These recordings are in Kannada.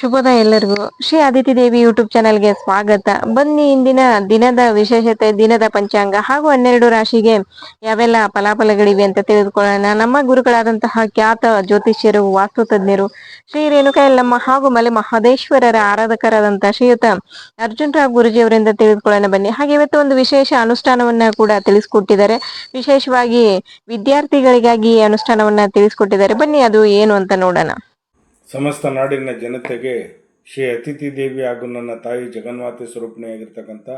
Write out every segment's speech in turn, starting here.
ಶುಭೋದಯ ಎಲ್ಲರಿಗೂ. ಶ್ರೀ ಆದಿತಿ ದೇವಿ ಯೂಟ್ಯೂಬ್ ಚಾನೆಲ್ಗೆ ಸ್ವಾಗತ. ಬನ್ನಿ ಇಂದಿನ ದಿನದ ವಿಶೇಷತೆ, ದಿನದ ಪಂಚಾಂಗ ಹಾಗೂ ಹನ್ನೆರಡು ರಾಶಿಗೆ ಯಾವೆಲ್ಲ ಫಲಾಫಲಗಳಿವೆ ಅಂತ ತಿಳಿದುಕೊಳ್ಳೋಣ. ನಮ್ಮ ಗುರುಗಳಾದಂತಹ ಖ್ಯಾತ ಜ್ಯೋತಿಷ್ಯರು ವಾಸ್ತು ತಜ್ಞರು ಶ್ರೀ ರೇಣುಕಾ ಯಲ್ಲಮ್ಮ ಹಾಗೂ ಮಲೆ ಮಹದೇಶ್ವರರ ಆರಾಧಕರಾದಂತಹ ಶ್ರೀಯುತ ಅರ್ಜುನ್ ರಾವ್ ಗುರುಜಿ ಅವರಿಂದ ತಿಳಿದುಕೊಳ್ಳೋಣ ಬನ್ನಿ. ಹಾಗೆ ಇವತ್ತು ಒಂದು ವಿಶೇಷ ಅನುಷ್ಠಾನವನ್ನ ಕೂಡ ತಿಳಿಸ್ಕೊಟ್ಟಿದ್ದಾರೆ. ವಿಶೇಷವಾಗಿ ವಿದ್ಯಾರ್ಥಿಗಳಿಗಾಗಿ ಈ ಅನುಷ್ಠಾನವನ್ನ ತಿಳಿಸ್ಕೊಟ್ಟಿದ್ದಾರೆ. ಬನ್ನಿ ಅದು ಏನು ಅಂತ ನೋಡೋಣ. ಸಮಸ್ತ ನಾಡಿನ ಜನತೆಗೆ ಶ್ರೀ ಅತಿಥಿ ದೇವಿ ಹಾಗೂ ನನ್ನ ತಾಯಿ ಜಗನ್ಮಾತೆ ಸ್ವರೂಪಣೆಯಾಗಿರ್ತಕ್ಕಂಥ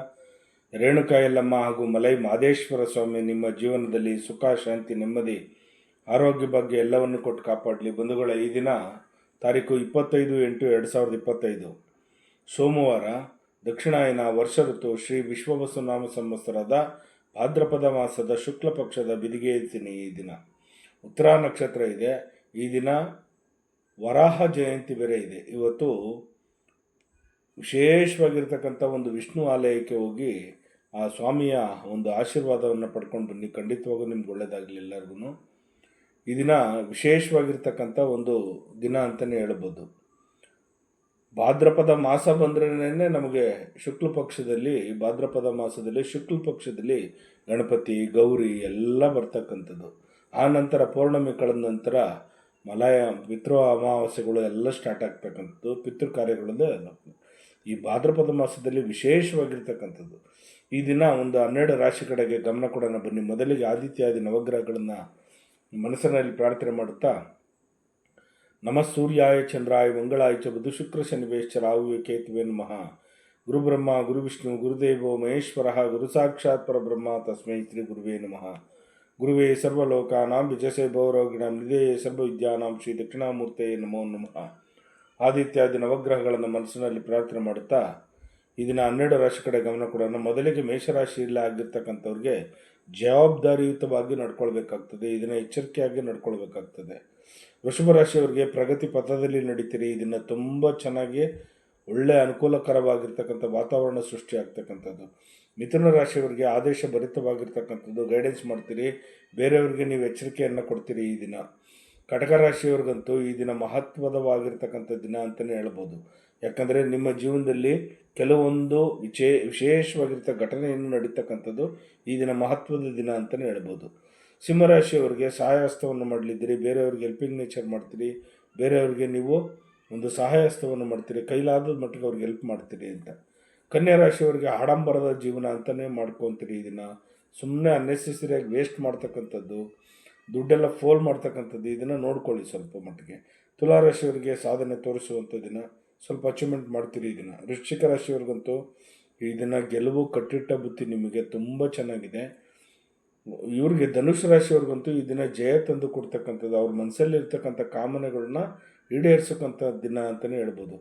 ರೇಣುಕಾ ಯಲ್ಲಮ್ಮ ಹಾಗೂ ಮಲೈ ಮಾದೇಶ್ವರ ಸ್ವಾಮಿ ನಿಮ್ಮ ಜೀವನದಲ್ಲಿ ಸುಖ, ಶಾಂತಿ, ನೆಮ್ಮದಿ, ಆರೋಗ್ಯ ಬಗ್ಗೆ ಎಲ್ಲವನ್ನು ಕೊಟ್ಟು ಕಾಪಾಡಲಿ. ಬಂಧುಗಳ, ಈ ದಿನ ತಾರೀಕು ಇಪ್ಪತ್ತೈದು ಎಂಟು ಎರಡು ಸಾವಿರದ ಇಪ್ಪತ್ತೈದು. ಸೋಮವಾರ ದಕ್ಷಿಣಾಯನ ವರ್ಷ ಋತು ಶ್ರೀ ವಿಶ್ವವಸುನಾಮ ಸಂವತ್ಸರದ ಭಾದ್ರಪದ ಮಾಸದ ಶುಕ್ಲ ಪಕ್ಷದ ಬಿದಿಗೆ ಈ ದಿನ. ಉತ್ತರ ನಕ್ಷತ್ರ ಇದೆ. ಈ ದಿನ ವರಾಹ ಜಯಂತಿ ಬೇರೆ ಇದೆ. ಇವತ್ತು ವಿಶೇಷವಾಗಿರ್ತಕ್ಕಂಥ ಒಂದು ವಿಷ್ಣು ಆಲಯಕ್ಕೆ ಹೋಗಿ ಆ ಸ್ವಾಮಿಯ ಒಂದು ಆಶೀರ್ವಾದವನ್ನು ಪಡ್ಕೊಂಡು ಬನ್ನಿ. ಖಂಡಿತವಾಗೂ ನಿಮ್ಗೆ ಒಳ್ಳೆಯದಾಗಲಿ ಎಲ್ಲರಿಗೂ ಈ ದಿನ ವಿಶೇಷವಾಗಿರ್ತಕ್ಕಂಥ ಒಂದು ದಿನ ಅಂತಲೇ ಹೇಳ್ಬೋದು. ಭಾದ್ರಪದ ಮಾಸ ಬಂದ್ರೇ ನಮಗೆ ಶುಕ್ಲ ಪಕ್ಷದಲ್ಲಿ, ಭಾದ್ರಪದ ಮಾಸದಲ್ಲಿ ಶುಕ್ಲ ಪಕ್ಷದಲ್ಲಿ ಗಣಪತಿ, ಗೌರಿ ಎಲ್ಲ ಬರ್ತಕ್ಕಂಥದ್ದು. ಆ ನಂತರ ಪೌರ್ಣಮಿ ಕಳೆದ ನಂತರ ಮಲಯ, ಪಿತೃ ಅಮಾವಾಸ್ಯೆಗಳು ಎಲ್ಲ ಸ್ಟಾರ್ಟ್ ಆಗ್ತಕ್ಕಂಥದ್ದು, ಪಿತೃ ಕಾರ್ಯಗಳದ್ದು ಈ ಭಾದ್ರಪದ ಮಾಸದಲ್ಲಿ ವಿಶೇಷವಾಗಿರ್ತಕ್ಕಂಥದ್ದು. ಈ ದಿನ ಒಂದು ಹನ್ನೆರಡು ರಾಶಿ ಕಡೆಗೆ ಗಮನ ಕೊಡೋಣ ಬನ್ನಿ. ಮೊದಲಿಗೆ ಆದಿತ್ಯಾದಿ ನವಗ್ರಹಗಳನ್ನು ಮನಸ್ಸಿನಲ್ಲಿ ಪ್ರಾರ್ಥನೆ ಮಾಡುತ್ತಾ, ನಮ ಸೂರ್ಯಾಯ ಚಂದ್ರಾಯ ಮಂಗಳಾಯ ಚ ಬುಧ ಶುಕ್ರ ಶನಿವೇಶ್ವರಾವು ಕೇತುವೆ ನಮಃ. ಗುರುಬ್ರಹ್ಮ ಗುರುವಿಷ್ಣು ಗುರುದೇವೋ ಮಹೇಶ್ವರ, ಗುರು ಸಾಕ್ಷಾತ್ ಪರಬ್ರಹ್ಮ, ತಸ್ಮೈ ಶ್ರೀ ಗುರುವೇ ನಮಃ. ಗುರುವೇ ಸರ್ವಲೋಕಾನಾಂ ವಿಜಯಸೆ ಭೌರೋಗಿಣಾಂ ನಿಧೇಯ ಸರ್ವವಿದ್ಯಾನಾಂ ಶ್ರೀ ದಕ್ಷಿಣಾಮೂರ್ತೆ ನಮೋ ನಮಃ. ಆದಿತ್ಯಾದಿ ನವಗ್ರಹಗಳನ್ನು ಮನಸ್ಸಿನಲ್ಲಿ ಪ್ರಾರ್ಥನೆ ಮಾಡುತ್ತಾ ಇದನ್ನು ದಿನ ಹನ್ನೆರಡು ರಾಶಿ ಕಡೆ ಗಮನ ಕೊಡೋಣ. ಮೊದಲಿಗೆ ಮೇಷರಾಶಿಯಲ್ಲಿ ಆಗಿರ್ತಕ್ಕಂಥವ್ರಿಗೆ ಜವಾಬ್ದಾರಿಯುತವಾಗಿ ನಡ್ಕೊಳ್ಬೇಕಾಗ್ತದೆ ಇದನ್ನು ಎಚ್ಚರಿಕೆಯಾಗಿ ನಡ್ಕೊಳ್ಬೇಕಾಗ್ತದೆ. ವೃಷಭ ರಾಶಿಯವರಿಗೆ ಪ್ರಗತಿ ಪಥದಲ್ಲಿ ನಡೀತೀರಿ ಇದನ್ನು ತುಂಬ ಚೆನ್ನಾಗಿ ಒಳ್ಳೆ ಅನುಕೂಲಕರವಾಗಿರ್ತಕ್ಕಂಥ ವಾತಾವರಣ ಸೃಷ್ಟಿ ಆಗ್ತಕ್ಕಂಥದ್ದು ಮಿಥುನ ರಾಶಿಯವರಿಗೆ ಆದೇಶ ಭರಿತವಾಗಿರ್ತಕ್ಕಂಥದ್ದು ಗೈಡೆನ್ಸ್ ಮಾಡ್ತೀರಿ. ಬೇರೆಯವ್ರಿಗೆ ನೀವು ಎಚ್ಚರಿಕೆಯನ್ನು ಕೊಡ್ತೀರಿ ಈ ದಿನ. ಕಟಕ ರಾಶಿಯವ್ರಿಗಂತೂ ಈ ದಿನ ಮಹತ್ವದವಾಗಿರ್ತಕ್ಕಂಥ ದಿನ ಅಂತಲೇ ಹೇಳ್ಬೋದು. ಯಾಕಂದರೆ ನಿಮ್ಮ ಜೀವನದಲ್ಲಿ ಕೆಲವೊಂದು ವಿಚೇ, ವಿಶೇಷವಾಗಿರ್ತಕ್ಕ ಘಟನೆಯನ್ನು ನಡೀತಕ್ಕಂಥದ್ದು ಈ ದಿನ ಮಹತ್ವದ ದಿನ ಅಂತಲೇ ಹೇಳ್ಬೋದು. ಸಿಂಹರಾಶಿಯವರಿಗೆ ಸಹಾಯಹಸ್ತವನ್ನು ಮಾಡಲಿದ್ದೀರಿ. ಬೇರೆಯವ್ರಿಗೆ ಹೆಲ್ಪಿಂಗ್ ನೇಚರ್ ಮಾಡ್ತೀರಿ. ಬೇರೆಯವ್ರಿಗೆ ನೀವು ಒಂದು ಸಹಾಯಹಸ್ತವನ್ನು ಮಾಡ್ತೀರಿ. ಕೈಲಾದ ಮಟ್ಟಿಗೆ ಅವ್ರಿಗೆ ಹೆಲ್ಪ್ ಮಾಡ್ತೀರಿ ಅಂತ. ಕನ್ಯಾ ರಾಶಿಯವರಿಗೆ ಆಡಂಬರದ ಜೀವನ ಅಂತಲೇ ಮಾಡ್ಕೊತೀರಿ ಇದನ್ನು ದಿನ. ಸುಮ್ಮನೆ ಅನ್ನೆಸೆಸರಿಯಾಗಿ ವೇಸ್ಟ್ ಮಾಡ್ತಕ್ಕಂಥದ್ದು, ದುಡ್ಡೆಲ್ಲ ಫೋಲ್ ಮಾಡ್ತಕ್ಕಂಥದ್ದು ಇದನ್ನು ನೋಡ್ಕೊಳ್ಳಿ ಸ್ವಲ್ಪ ಮಟ್ಟಿಗೆ. ತುಲಾ ರಾಶಿಯವರಿಗೆ ಸಾಧನೆ ತೋರಿಸುವಂಥದ್ದನ್ನು ದಿನ, ಸ್ವಲ್ಪ ಅಚೀವ್ಮೆಂಟ್ ಮಾಡ್ತೀರಿ ಇದನ್ನು ದಿನ. ವೃಶ್ಚಿಕ ರಾಶಿಯವ್ರಿಗಂತೂ ಇದನ್ನು ಗೆಲುವು ಕಟ್ಟಿಟ್ಟ ಬುತ್ತಿ ನಿಮಗೆ ತುಂಬ ಚೆನ್ನಾಗಿದೆ. ಇವ್ರಿಗೆ ಧನುಷ್ ರಾಶಿಯವ್ರಿಗಂತೂ ಇದನ್ನು ದಿನ ಜಯ ತಂದು ಕೊಡ್ತಕ್ಕಂಥದ್ದು, ಅವ್ರ ಮನಸ್ಸಲ್ಲಿರ್ತಕ್ಕಂಥ ಕಾಮನೆಗಳನ್ನ ಈಡೇರಿಸಕ್ಕಂಥ ದಿನ ಅಂತಲೇ ಹೇಳ್ಬೋದು.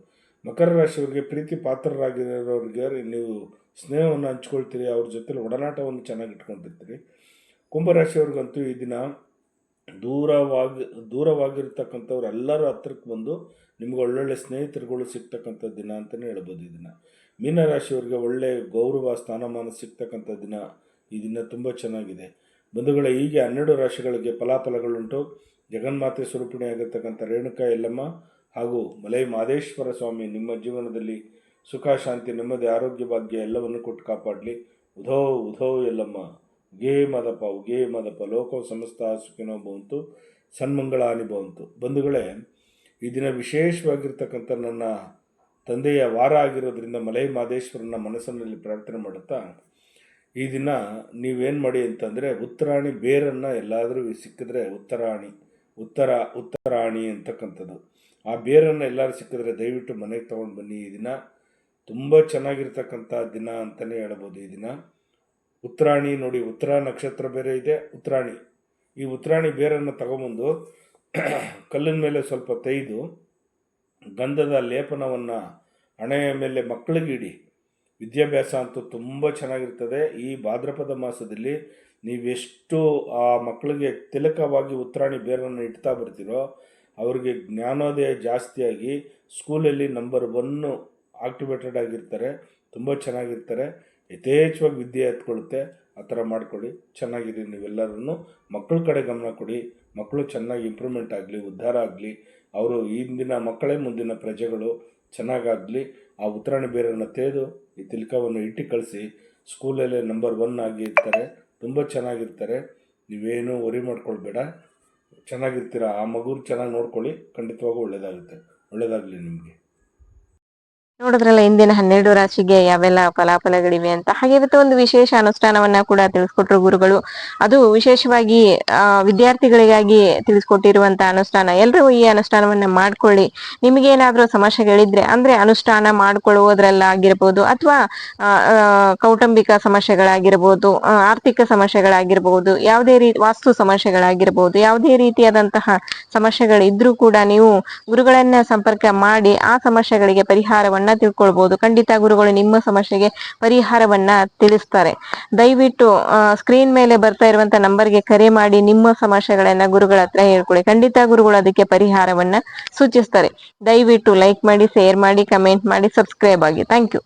ಮಕರ ರಾಶಿಯವರಿಗೆ ಪ್ರೀತಿ ಪಾತ್ರರಾಗಿರೋರಿಗೆ ನೀವು ಸ್ನೇಹವನ್ನು ಹಂಚ್ಕೊಳ್ತೀರಿ, ಅವ್ರ ಜೊತೆಲಿ ಒಡನಾಟವನ್ನು ಚೆನ್ನಾಗಿ ಇಟ್ಕೊಂಡಿರ್ತೀರಿ. ಕುಂಭರಾಶಿಯವ್ರಿಗಂತೂ ಈ ದಿನ ದೂರವಾಗಿ, ದೂರವಾಗಿರ್ತಕ್ಕಂಥವ್ರು ಎಲ್ಲರೂ ಹತ್ರಕ್ಕೆ ಬಂದು ನಿಮ್ಗೆ ಒಳ್ಳೊಳ್ಳೆ ಸ್ನೇಹಿತರುಗಳು ಸಿಗ್ತಕ್ಕಂಥ ದಿನ ಅಂತಲೇ ಹೇಳ್ಬೋದು ಈ ದಿನ. ಮೀನರಾಶಿಯವ್ರಿಗೆ ಒಳ್ಳೆಯ ಗೌರವ, ಸ್ಥಾನಮಾನ ಸಿಗ್ತಕ್ಕಂಥ ದಿನ ಈ ದಿನ ತುಂಬ ಚೆನ್ನಾಗಿದೆ. ಬಂಧುಗಳ, ಹೀಗೆ ಹನ್ನೆರಡು ರಾಶಿಗಳಿಗೆ ಫಲಾಫಲಗಳುಂಟು. ಜಗನ್ಮಾತೆ ಸ್ವರೂಪಿಣಿಯಾಗಿರ್ತಕ್ಕಂಥ ರೇಣುಕಾ, ಯಲ್ಲಮ್ಮ ಹಾಗೂ ಮಲೈ ಮಾದೇಶ್ವರ ಸ್ವಾಮಿ ನಿಮ್ಮ ಜೀವನದಲ್ಲಿ ಸುಖ, ಶಾಂತಿ, ನೆಮ್ಮದಿ, ಆರೋಗ್ಯ ಭಾಗ್ಯ ಎಲ್ಲವನ್ನು ಕೊಟ್ಟು ಕಾಪಾಡಲಿ. ಉಧೋ ಉಧೋ ಎಲ್ಲಮ್ಮ. ಉಗೇ ಮದಪ ಉಗೇ ಮದಪ ಲೋಕೋ ಸಮಸ್ತ ಸುಖಿನೋ ಬಂತು ಸನ್ಮಂಗಳಾನಿ ಬಂತು ಬಂಧುಗಳೇ, ಈ ದಿನ ವಿಶೇಷವಾಗಿರ್ತಕ್ಕಂಥ ನನ್ನ ತಂದೆಯ ವಾರ ಆಗಿರೋದ್ರಿಂದ ಮಲೈ ಮಾದೇಶ್ವರನ ಮನಸ್ಸಿನಲ್ಲಿ ಪ್ರಾರ್ಥನೆ ಮಾಡುತ್ತಾ, ಈ ದಿನ ನೀವೇನು ಮಾಡಿ ಅಂತಂದರೆ ಉತ್ತರಾಣಿ ಬೇರನ್ನು ಎಲ್ಲಾದರೂ ಸಿಕ್ಕಿದ್ರೆ ಉತ್ತರಾಣಿ, ಉತ್ತರ, ಉತ್ತರಾಣಿ ಅಂತಕ್ಕಂಥದ್ದು. ಆ ಬೇರನ್ನು ಎಲ್ಲರೂ ಸಿಕ್ಕಿದ್ರೆ ದಯವಿಟ್ಟು ಮನೆಗೆ ತೊಗೊಂಡು ಬನ್ನಿ. ಈ ದಿನ ತುಂಬ ಚೆನ್ನಾಗಿರ್ತಕ್ಕಂಥ ದಿನ ಅಂತಲೇ ಹೇಳ್ಬೋದು ಈ ದಿನ. ಉತ್ತರಾಣಿ ನೋಡಿ, ಉತ್ತರ ನಕ್ಷತ್ರ ಬೇರೆ ಇದೆ. ಉತ್ತರಾಣಿ. ಈ ಉತ್ತರಾಣಿ ಬೇರನ್ನು ತಗೊಂಬಂದು ಕಲ್ಲಿನ ಮೇಲೆ ಸ್ವಲ್ಪ ತೆಗೆದು ಗಂಧದ ಲೇಪನವನ್ನು ಹಣೆಯ ಮೇಲೆ ಮಕ್ಕಳಿಗೆ ಇಡಿ. ವಿದ್ಯಾಭ್ಯಾಸ ಅಂತೂ ತುಂಬ ಚೆನ್ನಾಗಿರ್ತದೆ. ಈ ಭಾದ್ರಪದ ಮಾಸದಲ್ಲಿ ನೀವೆಷ್ಟು ಆ ಮಕ್ಕಳಿಗೆ ತಿಲಕವಾಗಿ ಉತ್ತರಾಣಿ ಬೇರನ್ನು ಇಡ್ತಾ ಬರ್ತೀರೋ ಅವ್ರಿಗೆ ಜ್ಞಾನೋದಯ ಜಾಸ್ತಿಯಾಗಿ ಸ್ಕೂಲಲ್ಲಿ ನಂಬರ್ ಒನ್ನು ಆಕ್ಟಿವೇಟೆಡ್ ಆಗಿರ್ತಾರೆ, ತುಂಬ ಚೆನ್ನಾಗಿರ್ತಾರೆ. ಯಥೇಚ್ಛವಾಗಿ ವಿದ್ಯೆ ಎತ್ಕೊಳುತ್ತೆ ಆ ಥರ ಮಾಡಿಕೊಡಿ ಚೆನ್ನಾಗಿರಿ ನೀವೆಲ್ಲರೂ ಮಕ್ಕಳ ಕಡೆ ಗಮನ ಕೊಡಿ. ಮಕ್ಕಳು ಚೆನ್ನಾಗಿ ಇಂಪ್ರೂವ್ಮೆಂಟ್ ಆಗಲಿ, ಉದ್ಧಾರ ಆಗಲಿ. ಅವರು ಇಂದಿನ ಮಕ್ಕಳೇ ಮುಂದಿನ ಪ್ರಜೆಗಳು. ಚೆನ್ನಾಗಾಗಲಿ. ಆ ಉತ್ತರಾಣಿ ಬೇರನ್ನು ತೆಗೆದು ಈ ತಿಲಕವನ್ನು ಇಟ್ಟು ಕಳಿಸಿ. ಸ್ಕೂಲಲ್ಲೇ ನಂಬರ್ ಒನ್ ಆಗಿ ಇರ್ತಾರೆ ತುಂಬ ಚೆನ್ನಾಗಿರ್ತಾರೆ. ನೀವೇನು ವರಿ ಮಾಡ್ಕೊಳ್ಬೇಡ. ಚೆನ್ನಾಗಿರ್ತೀರ ಆ ಮಗು ಚೆನ್ನಾಗಿ ನೋಡ್ಕೊಳ್ಳಿ ಖಂಡಿತವಾಗೂ ಒಳ್ಳೆಯದಾಗುತ್ತೆ ಒಳ್ಳೆಯದಾಗಲಿ ನಿಮಗೆ. ನೋಡಿದ್ರಲ್ಲ ಇಂದಿನ ಹನ್ನೆರಡು ರಾಶಿಗೆ ಯಾವೆಲ್ಲ ಫಲಾಫಲಗಳಿವೆ ಅಂತ. ಹಾಗೆ ಇವತ್ತು ಒಂದು ವಿಶೇಷ ಅನುಷ್ಠಾನವನ್ನ ಕೂಡ ತಿಳಿಸ್ಕೊಟ್ರು ಗುರುಗಳು. ಅದು ವಿಶೇಷವಾಗಿ ವಿದ್ಯಾರ್ಥಿಗಳಿಗಾಗಿ ತಿಳಿಸ್ಕೊಟ್ಟಿರುವಂತಹ ಅನುಷ್ಠಾನ. ಎಲ್ಲರೂ ಈ ಅನುಷ್ಠಾನವನ್ನ ಮಾಡ್ಕೊಳ್ಳಿ. ನಿಮಗೆ ಏನಾದ್ರೂ ಸಮಸ್ಯೆಗಳಿದ್ರೆ, ಅಂದ್ರೆ ಅನುಷ್ಠಾನ ಮಾಡ್ಕೊಳ್ಳುವುದ್ರಲ್ಲಾಗಿರ್ಬೋದು ಅಥವಾ ಕೌಟುಂಬಿಕ ಸಮಸ್ಯೆಗಳಾಗಿರ್ಬೋದು ಆರ್ಥಿಕ ಸಮಸ್ಯೆಗಳಾಗಿರ್ಬೋದು, ಯಾವುದೇ ರೀತಿ ವಾಸ್ತು ಸಮಸ್ಯೆಗಳಾಗಿರ್ಬೋದು, ಯಾವುದೇ ರೀತಿಯಾದಂತಹ ಸಮಸ್ಯೆಗಳಿದ್ರೂ ಕೂಡ ನೀವು ಗುರುಗಳನ್ನ ಸಂಪರ್ಕ ಮಾಡಿ ಆ ಸಮಸ್ಯೆಗಳಿಗೆ ಪರಿಹಾರವನ್ನ ತಿಳ್ಕೊಳ್ಬಹುದು ಖಂಡಿತ ಗುರುಗಳು ನಿಮ್ಮ ಸಮಸ್ಯೆಗೆ ಪರಿಹಾರವನ್ನ ತಿಳಿಸ್ತಾರೆ. ದಯವಿಟ್ಟು ಸ್ಕ್ರೀನ್ ಮೇಲೆ ಬರ್ತಾ ಇರುವಂತ ನಂಬರ್ಗೆ ಕರೆ ಮಾಡಿ ನಿಮ್ಮ ಸಮಸ್ಯೆಗಳನ್ನ ಗುರುಗಳ ಹತ್ರ ಹೇಳ್ಕೊಳ್ಳಿ ಖಂಡಿತ ಗುರುಗಳು ಅದಕ್ಕೆ ಪರಿಹಾರವನ್ನ ಸೂಚಿಸ್ತಾರೆ. ದಯವಿಟ್ಟು ಲೈಕ್ ಮಾಡಿ ಶೇರ್ ಮಾಡಿ ಕಮೆಂಟ್ ಮಾಡಿ ಸಬ್ಸ್ಕ್ರೈಬ್ ಆಗಿ. Thank you